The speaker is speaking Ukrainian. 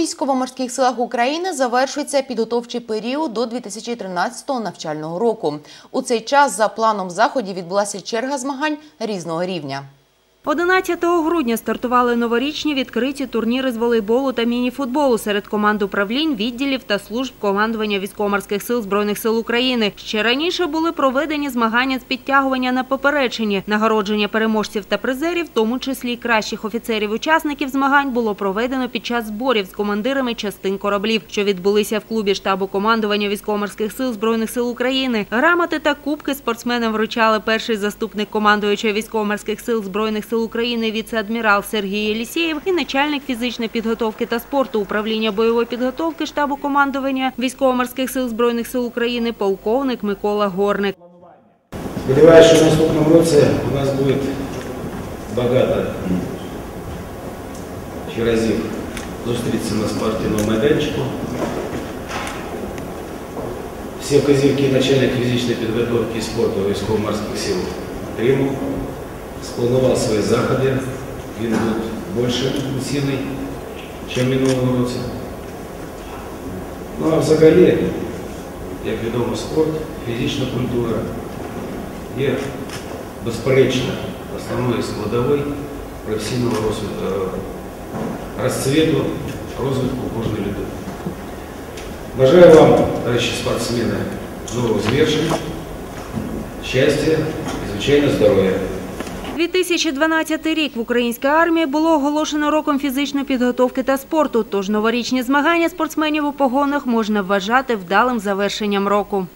військово-морських силах України завершується підготовчий період до 2013 навчального року. У цей час за планом заходів відбулася черга змагань різного рівня. 11 грудня стартували новорічні відкриті турніри з волейболу та мініфутболу серед команд управлінь, відділів та служб командування військово-морських сил Збройних сил України. Ще раніше були проведені змагання з підтягування на поперечині. Нагородження переможців та призерів, в тому числі й кращих офіцерів-учасників змагань, було проведено під час зборів з командирами частин кораблів, що відбулися в клубі штабу командування військово-морських сил Збройних сил України. Грамоти та кубки спортсменам вручали перший заступник командуючого військово-морських сил Збройних сил України віце-адмірал Сергій Єлісєєв і начальник фізичної підготовки та спорту управління бойової підготовки штабу командування військово-морських сил Збройних сил України полковник Микола Горник. Сподіваюся, що в наступному році у нас буде багато разів зустрітися на спортивному майданчику. Всі вказівки начальник фізичної підготовки і спорту військово-морських сил прийму, спланував свої заходи. Він буде більше цінний, ніж в минулому році. Ну а взагалі, як відомо, спорт, фізична культура є безперечно основною складовою професійного розвитку, розцвіту, розвитку кожної людини. Бажаю вам, товариші спортсмени, нових звершень, щастя і, звичайно, здоров'я. 2012 рік в українській армії було оголошено роком фізичної підготовки та спорту. Тож новорічні змагання спортсменів у погонах можна вважати вдалим завершенням року.